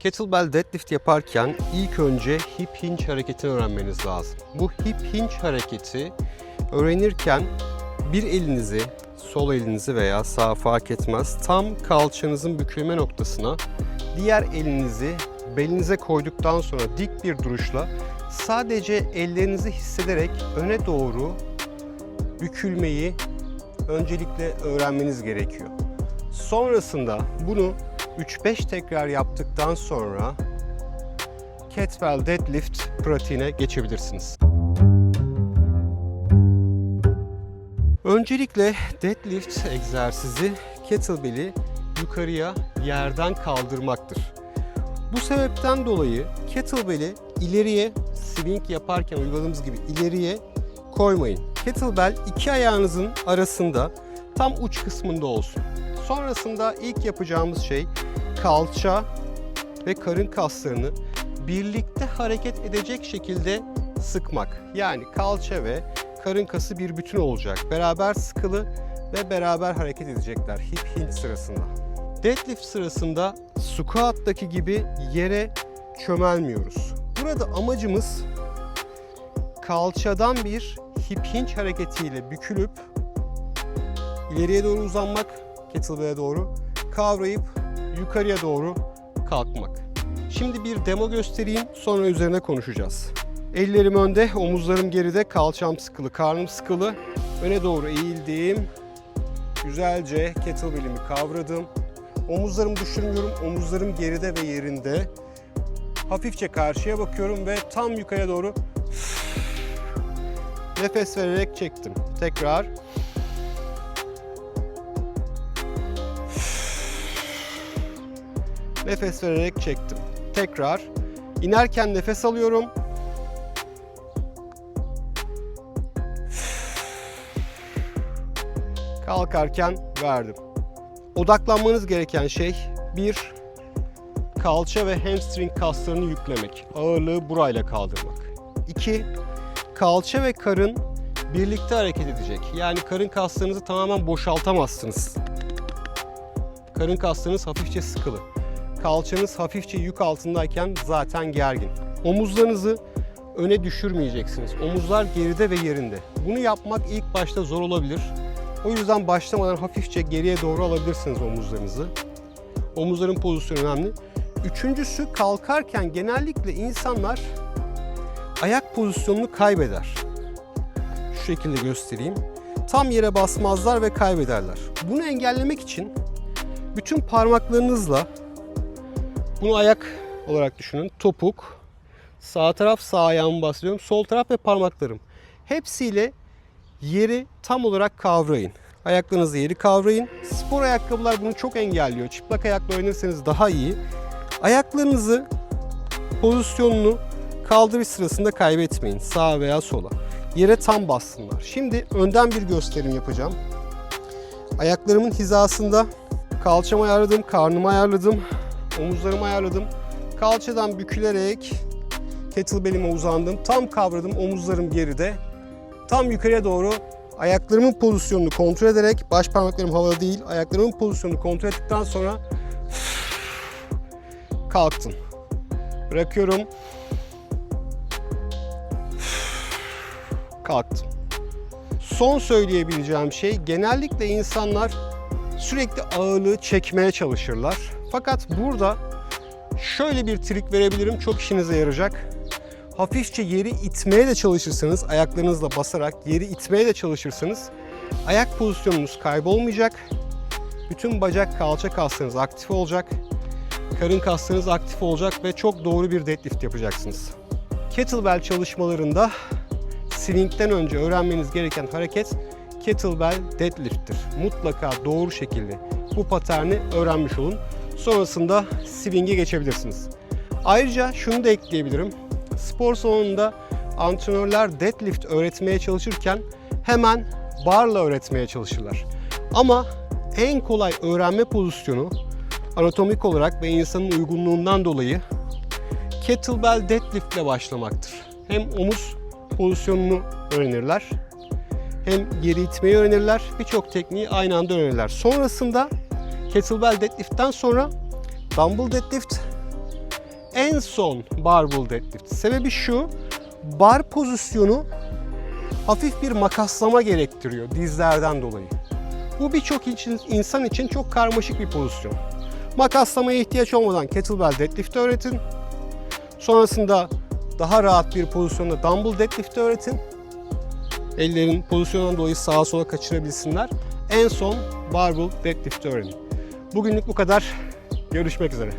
Kettlebell deadlift yaparken ilk önce hip hinge hareketini öğrenmeniz lazım. Bu hip hinge hareketi öğrenirken bir elinizi, sol elinizi veya sağ fark etmez tam kalçanızın bükülme noktasına diğer elinizi belinize koyduktan sonra dik bir duruşla sadece ellerinizi hissederek öne doğru bükülmeyi öncelikle öğrenmeniz gerekiyor. Sonrasında bunu 3-5 tekrar yaptıktan sonra kettlebell deadlift pratiğine geçebilirsiniz. Öncelikle deadlift egzersizi kettlebell'i yukarıya yerden kaldırmaktır. Bu sebepten dolayı kettlebell'i ileriye swing yaparken uyguladığımız gibi ileriye koymayın. Kettlebell iki ayağınızın arasında tam uç kısmında olsun. Sonrasında ilk yapacağımız şey kalça ve karın kaslarını birlikte hareket edecek şekilde sıkmak. Yani kalça ve karın kası bir bütün olacak. Beraber sıkılı ve beraber hareket edecekler hip hinge sırasında. Deadlift sırasında squat'taki gibi yere çömelmiyoruz. Burada amacımız kalçadan bir hip hinge hareketiyle bükülüp ileriye doğru uzanmak, kettlebell'e doğru kavrayıp yukarıya doğru kalkmak. Şimdi bir demo göstereyim, sonra üzerine konuşacağız. Ellerim önde, omuzlarım geride, kalçam sıkılı, karnım sıkılı. Öne doğru eğildim. Güzelce kettlebell'imi kavradım. Omuzlarımı düşürmüyorum, omuzlarım geride ve yerinde. Hafifçe karşıya bakıyorum ve tam yukarıya doğru nefes vererek çektim. Tekrar. Nefes vererek çektim. Tekrar. İnerken nefes alıyorum. Kalkarken verdim. Odaklanmanız gereken şey bir kalça ve hamstring kaslarını yüklemek. Ağırlığı burayla kaldırmak. İki, kalça ve karın birlikte hareket edecek. Yani karın kaslarınızı tamamen boşaltamazsınız. Karın kaslarınız hafifçe sıkılı. Kalçanız hafifçe yük altındayken zaten gergin. Omuzlarınızı öne düşürmeyeceksiniz. Omuzlar geride ve yerinde. Bunu yapmak ilk başta zor olabilir. O yüzden başlamadan hafifçe geriye doğru alabilirsiniz omuzlarınızı. Omuzların pozisyonu önemli. Üçüncüsü kalkarken genellikle insanlar ayak pozisyonunu kaybeder. Şu şekilde göstereyim. Tam yere basmazlar ve kaybederler. Bunu engellemek için bütün parmaklarınızla bunu ayak olarak düşünün. Topuk, sağ taraf sağ ayağımı basıyorum. Sol taraf ve parmaklarım. Hepsiyle yeri tam olarak kavrayın. Ayaklarınızı yeri kavrayın. Spor ayakkabılar bunu çok engelliyor. Çıplak ayakla oynarsanız daha iyi. Ayaklarınızı pozisyonunu kaldırış sırasında kaybetmeyin. Sağa veya sola. Yere tam bassınlar. Şimdi önden bir gösterim yapacağım. Ayaklarımın hizasında kalçamı ayarladım, karnımı ayarladım, omuzlarımı ayarladım. Kalçadan bükülerek kettlebell'ime uzandım. Tam kavradım, omuzlarım geride. Tam yukarıya doğru ayaklarımın pozisyonunu kontrol ederek, baş parmaklarım havada değil, ayaklarımın pozisyonunu kontrol ettikten sonra kalktım. Bırakıyorum. Kalktım. Son söyleyebileceğim şey genellikle insanlar sürekli ağırlığı çekmeye çalışırlar. Fakat burada şöyle bir trik verebilirim çok işinize yarayacak. Hafifçe yeri itmeye de çalışırsanız ayaklarınızla basarak yeri itmeye de çalışırsanız ayak pozisyonunuz kaybolmayacak. Bütün bacak kalça kaslarınız aktif olacak. Karın kaslarınız aktif olacak ve çok doğru bir deadlift yapacaksınız. Kettlebell çalışmalarında swing'den önce öğrenmeniz gereken hareket kettlebell deadlift'tir. Mutlaka doğru şekilde bu paterni öğrenmiş olun. Sonrasında swing'e geçebilirsiniz. Ayrıca şunu da ekleyebilirim. Spor salonunda antrenörler deadlift öğretmeye çalışırken hemen barla öğretmeye çalışırlar. Ama en kolay öğrenme pozisyonu anatomik olarak ve insanın uygunluğundan dolayı kettlebell deadlift ile başlamaktır. Hem omuz pozisyonunu öğrenirler, hem geri itmeyi öğrenirler, birçok tekniği aynı anda öğrenirler. Sonrasında kettlebell deadlift'ten sonra dumbbell deadlift en son barbell deadlift. Sebebi şu, bar pozisyonu hafif bir makaslama gerektiriyor dizlerden dolayı. Bu birçok insan için çok karmaşık bir pozisyon. Makaslamaya ihtiyaç olmadan kettlebell deadlift öğretin. Sonrasında daha rahat bir pozisyonda dumbbell deadlift öğretin. Ellerin pozisyonundan dolayı sağa sola kaçırabilsinler. En son barbell deadlift öğrenin. Bugünlük bu kadar. Görüşmek üzere.